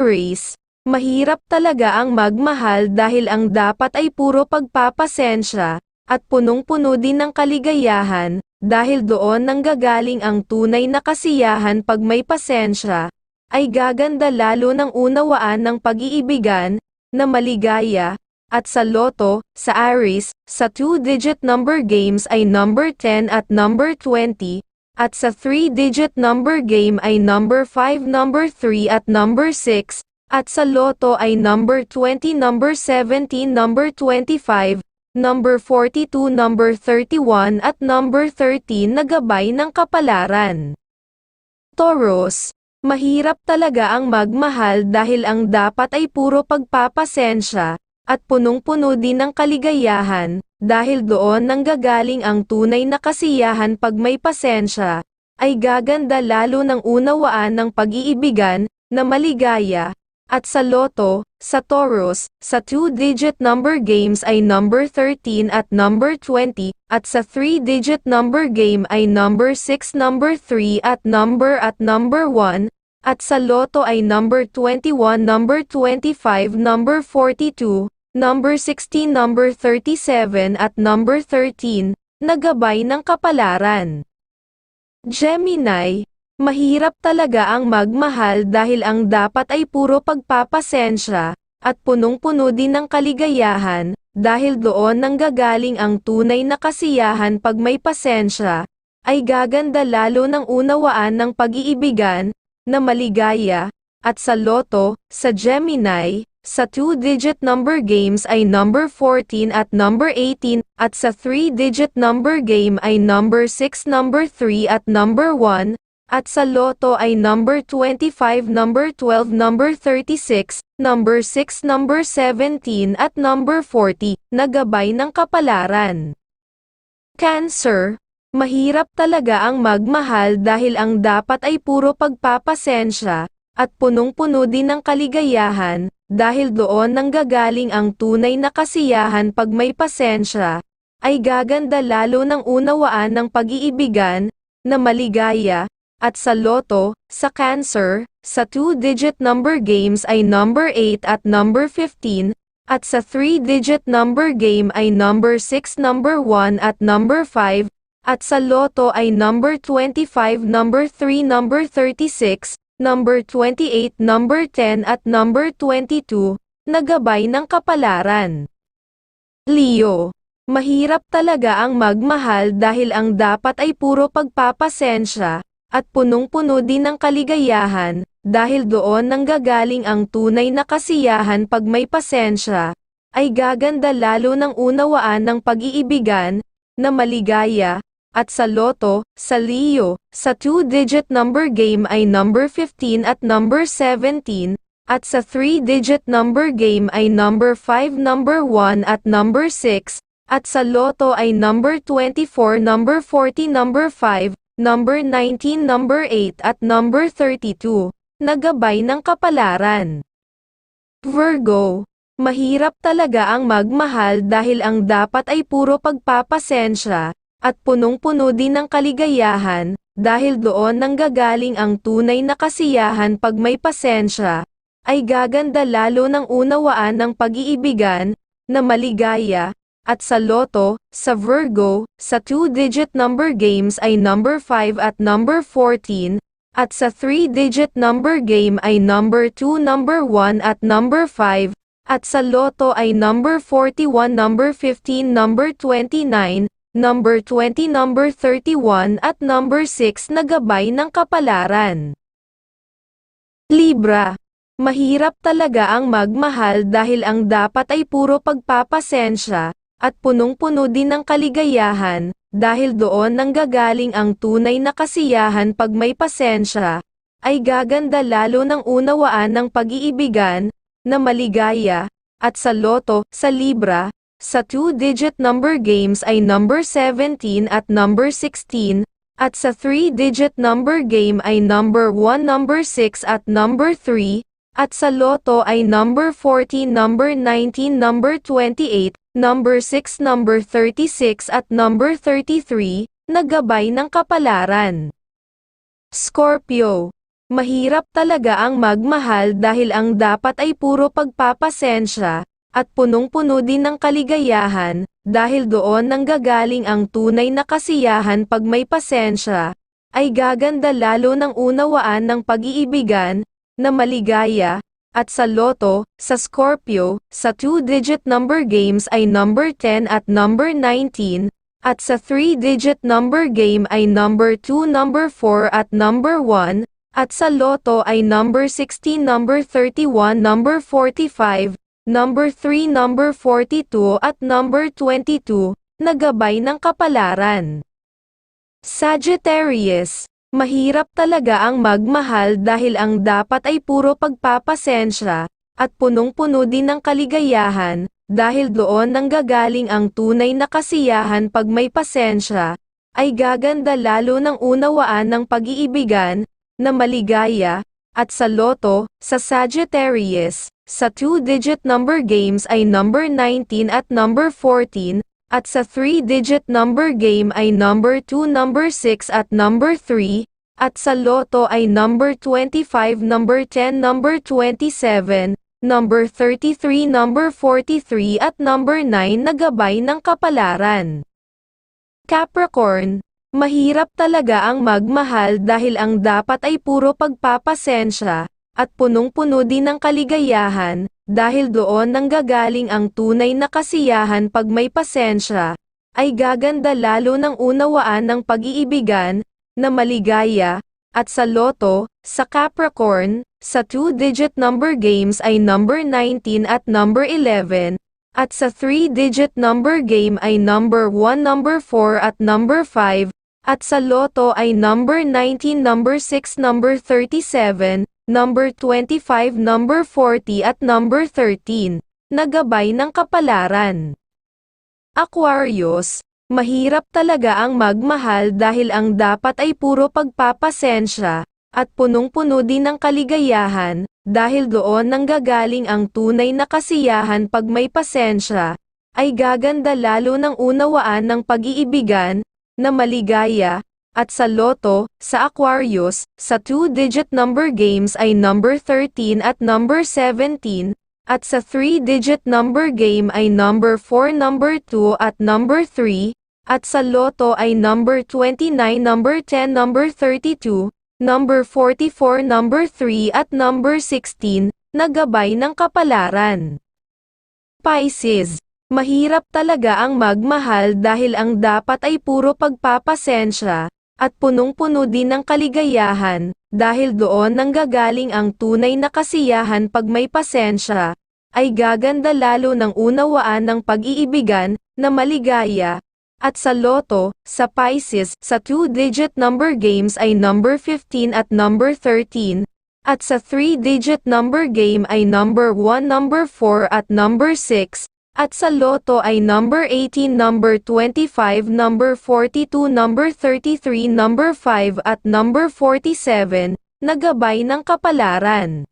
Aries, mahirap talaga ang magmahal dahil ang dapat ay puro pagpapasensya, at punong-puno din ng kaligayahan, dahil doon nanggagaling ang tunay na kasiyahan pag may pasensya, ay gaganda lalo ng unawaan ng pag-iibigan, na maligaya, at sa loto, sa Aries, sa two-digit number games ay number 10 at number 20, at sa three-digit number game ay number 5, number 3 at number 6, at sa loto ay number 20, number 17, number 25, number 42, number 31 at number 13 na gabay ng kapalaran. Taurus, mahirap talaga ang magmahal dahil ang dapat ay puro pagpapasensya, at punong-puno din ng kaligayahan, dahil doon nanggagaling ang tunay na kasiyahan pag may pasensya, ay gaganda lalo ng unawaan ng pag-iibigan, na maligaya, at sa loto, sa Taurus, sa two-digit number games ay number 13 at number 20, at sa three-digit number game ay number 6, number 3 at number at number 1, at sa loto ay number 21, number 25, number 42, number 16, number 37 at number 13, na gabay ng kapalaran. Gemini, mahirap talaga ang magmahal dahil ang dapat ay puro pagpapasensya, at punong-puno din ng kaligayahan, dahil doon nanggagaling ang tunay na kasiyahan pag may pasensya, ay gaganda lalo ng unawaan ng pag-iibigan, na maligaya, at sa loto, sa Gemini, sa two-digit number games ay number 14 at number 18, at sa three-digit number game ay number 6, number 3 at number 1, at sa loto ay number 25, number 12, number 36, number 6, number 17 at number 40, na gabay ng kapalaran. Cancer, mahirap talaga ang magmahal dahil ang dapat ay puro pagpapasensya, at punong-puno din ng kaligayahan, dahil doon nanggagaling ang tunay na kasiyahan pag may pasensya, ay gaganda lalo ng unawaan ng pag-iibigan, na maligaya, at sa loto, sa cancer, sa two-digit number games ay number 8 at number 15, at sa three-digit number game ay number 6, number 1 at number 5, at sa loto ay number 25, number 3, number 36, number 28, number 10 at number 22, na gabay ng kapalaran. Leo, mahirap talaga ang magmahal dahil ang dapat ay puro pagpapasensya, at punong-puno din ng kaligayahan, dahil doon nanggagaling ang tunay na kasiyahan pag may pasensya, ay gaganda lalo ng unawaan ng pag-iibigan, na maligaya, at sa loto, sa Leo, sa two-digit number game ay number 15 at number 17, at sa three-digit number game ay number 5, number 1 at number 6, at sa loto ay number 24, number 40, number 5, number 19, number 8 at number 32, na gabay ng kapalaran. Virgo, mahirap talaga ang magmahal dahil ang dapat ay puro pagpapasensya, at punong-puno din ng kaligayahan, dahil doon nanggagaling ang tunay na kasiyahan pag may pasensya, ay gaganda lalo ng unawaan ng pag-iibigan, na maligaya, at sa loto, sa Virgo, sa two-digit number games ay number 5 at number 14, at sa three-digit number game ay number 2, number 1 at number 5, at sa loto ay number 41, number 15, number 29, number 20, number 31 at number 6 na gabay ng kapalaran. Libra, mahirap talaga ang magmahal dahil ang dapat ay puro pagpapasensya, at punong-puno din ng kaligayahan, dahil doon nanggagaling ang tunay na kasiyahan pag may pasensya, ay gaganda lalo ng unawaan ng pag-iibigan, na maligaya, at sa loto, sa Libra, sa two-digit number games ay number 17 at number 16, at sa three-digit number game ay number 1, number 6 at number 3, at sa loto ay number 14, number 19, number 28, number 6, number 36 at number 33, na gabay ng kapalaran. Scorpio, Mahirap talaga ang magmahal dahil ang dapat ay puro pagpapasensya, at punong-puno din ng kaligayahan, dahil doon nanggagaling ang tunay na kasiyahan pag may pasensya, ay gaganda lalo ng unawaan ng pag-iibigan, na maligaya, at sa Lotto, sa Scorpio, sa two-digit number games ay number 10 at number 19, at sa three-digit number game ay number 2, number 4 at number 1, at sa Lotto ay number 16, number 31, number 45, number 3, number 42 at number 22, na gabay ng kapalaran. Sagittarius, mahirap talaga ang magmahal dahil ang dapat ay puro pagpapasensya, at punong-puno din ng kaligayahan, dahil doon nanggagaling ang tunay na kasiyahan pag may pasensya, ay gaganda lalo ng unawaan ng pag-iibigan, na maligaya, at sa Lotto, sa Sagittarius, sa two-digit number games ay number 19 at number 14, at sa three-digit number game ay number 2, number 6 at number 3, at sa Lotto ay number 25, number 10, number 27, number 33, number 43 at number 9 na gabay ng kapalaran. Capricorn, mahirap talaga ang magmahal dahil ang dapat ay puro pagpapasensya, at punong-puno din ng kaligayahan, dahil doon nanggagaling ang tunay na kasiyahan pag may pasensya, ay gaganda lalo ng unawaan ng pag-iibigan, na maligaya, at sa Lotto, sa Capricorn, sa two-digit number games ay number 19 at number 11, at sa three-digit number game ay number 1, number 4 at number 5, at sa Lotto ay number 19, number 6, number 37, number 25, number 40 at number 13, na gabay ng kapalaran. Aquarius, mahirap talaga ang magmahal dahil ang dapat ay puro pagpapasensya, at punong-puno din ng kaligayahan, dahil doon nanggagaling ang tunay na kasiyahan pag may pasensya, ay gaganda lalo ng unawaan ng pag-iibigan, na maligaya, at sa Lotto, sa Aquarius, sa two-digit number games ay number 13 at number 17, at sa three-digit number game ay number 4, number 2 at number 3, at sa Lotto ay number 29, number 10, number 32, number 44, number 3 at number 16, na ng kapalaran. Pisces, mahirap talaga ang magmahal dahil ang dapat ay puro pagpapasensya, at punong-puno din ng kaligayahan, dahil doon nanggagaling ang tunay na kasiyahan pag may pasensya, ay gaganda lalo ng unawaan ng pag-iibigan, na maligaya, at sa Lotto, sa Pisces, sa two-digit number games ay number 15 at number 13, at sa three-digit number game ay number 1, number 4 at number 6, at sa Lotto ay number 18, number 25, number 42, number 33, number 5 at number 47, na gabay ng kapalaran.